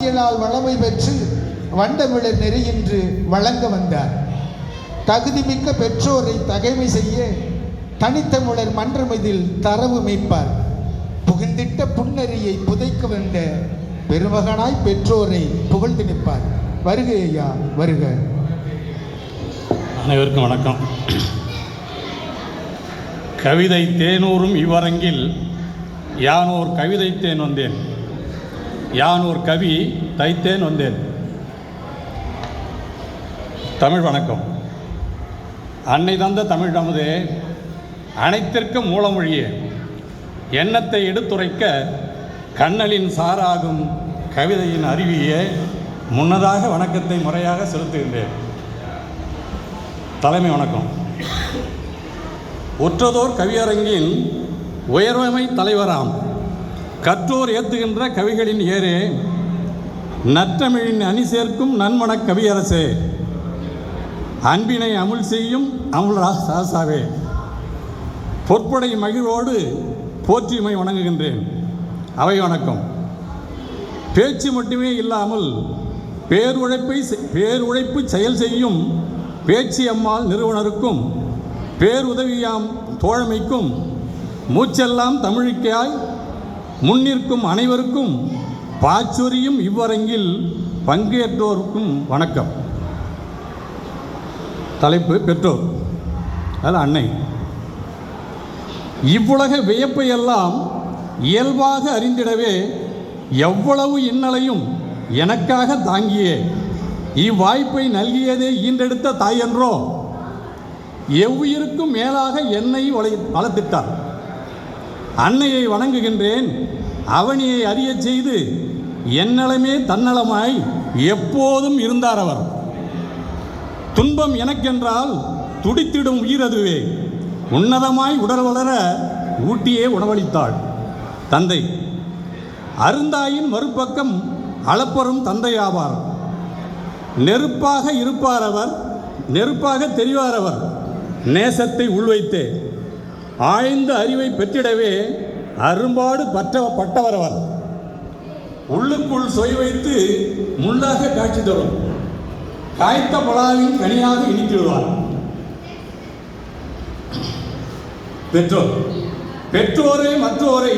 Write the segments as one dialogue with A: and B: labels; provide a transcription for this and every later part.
A: அரசியலால் வளமை பெற்று வண்டமிழர் நெறியின்று வழங்க வந்தார். தகுதிமிக்க பெற்றோரை தகைமை செய்ய தனித்தமிழர் மன்றமதில் தரவு மேய்ப்பார் புகழ்ந்திட்ட புன்னறியை புதைக்க வந்த பெருமகனாய் பெற்றோரை புகழ்ந்து நிற்பார். வருக ஐயா வருக.
B: அனைவருக்கும் வணக்கம். கவிதை தேனூரும் இவ்வரங்கில் யானோர் கவிதை தேன் வந்தேன். யான் ஒரு கவி தைத்தேன் வந்தேன். தமிழ் வணக்கம். அன்னை தந்த தமிழ் நமது அனைத்திற்கும் மூலமொழியே. எண்ணத்தை எடுத்துரைக்க கண்ணலின் சாராகும் கவிதையின் அருவியே முன்னதாக வணக்கத்தை முறையாக செலுத்துகின்றேன். தலைமை வணக்கம். ஒற்றதோர் கவியரங்கின் உயர்வமை தலைவராம். கற்றோர் ஏத்துகின்ற கவிகளின் ஏரே நற்றமிழின் அணி சேர்க்கும் நன்மணக் கவியரசே. அன்பினை அமுல் செய்யும் அமுல் ரா- ராசாவே. பொற்படை மகிழ்வோடு போற்றிமை வணங்குகின்றேன். அவை வணக்கம். பேச்சு மட்டுமே இல்லாமல் பேருழைப்பை செ- பேருழைப்பு செயல் செய்யும் பேச்சு அம்மாள் நிறுவனருக்கும் பேருதவியாம் தோழமைக்கும் மூச்செல்லாம் தமிழுக்காய் முன்னிற்கும் அனைவருக்கும் பாச்சொரியும் இவ்வரங்கில் பங்கேற்றோருக்கும் வணக்கம். தலைப்பு பெற்றோர் அதில் அன்னை. இவ்வுலக வியப்பையெல்லாம் இயல்பாக அறிந்திடவே எவ்வளவு இன்னலையும் எனக்காக தாங்கியே. இவ்வாய்ப்பை நல்கியதே ஈன்றெடுத்த தாயன்றோ எவ்வுயிருக்கும் மேலாக என்னை வளை வளர்த்திட்டார். அன்னையை வணங்குகின்றேன். அவனியை அறியச் செய்து என்னளமே தன்னலமாய் எப்போதும் இருந்தார் அவர். துன்பம் எனக்கென்றால் துடித்திடும் உயிர் அதுவே. உன்னதமாய் உடல் வளர ஊட்டியே உணவளித்தாள். தந்தை அருந்தாயின் மறுபக்கம் அளப்பரும் தந்தையாவார். நெருப்பாக இருப்பார் அவர் நெருப்பாக தெரிவார் அவர். நேசத்தை உள்வைத்தே. ஆழ்ந்த அறிவை பெற்றிடவே அரும்பாடு பற்ற பட்டவரவர். உள்ளுக்குள் சொய் வைத்து முள்ளாக காட்சி தரும். காய்த்த பலாவின் கனியாக இனித்திடுவார். பெற்றோர் பெற்றோரை மற்றோரை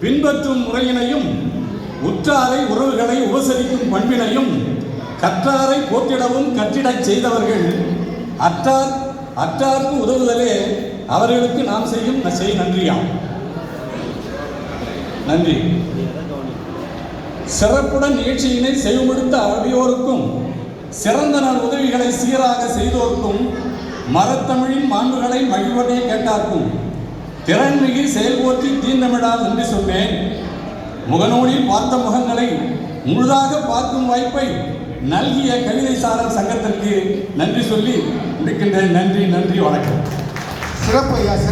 B: பின்பற்றும் முறையினையும் உற்றாரை உறவுகளை உபசரிக்கும் பண்பினையும் கற்றாரை போற்றிடவும் கற்றிடச் செய்தவர்கள் அற்றார் அற்றார்க்கு உதவுதலே அவர்களுக்கு நாம் செய்யும் செய் நன்றியாம் நன்றி. சிறப்புடன் நிகழ்ச்சியினை செய்வடுத்த அடியோருக்கும் சிறந்த நல் உதவிகளை சீராக செய்தோர்க்கும் மரத்தமிழின் மாண்புகளை மகிழ்வனே கேட்டார்க்கும். திறன்மிகு செயல்போற்றி தீண்டமிடா நன்றி சொன்னேன். முகநூலில் பார்த்த முகங்களை முழுதாக பார்க்கும் வாய்ப்பை நல்கிய கவிதை சாரல் சங்கத்திற்கு நன்றி சொல்லி முடிக்கின்றேன். நன்றி நன்றி வணக்கம்.
A: சிறப்பு ஐயா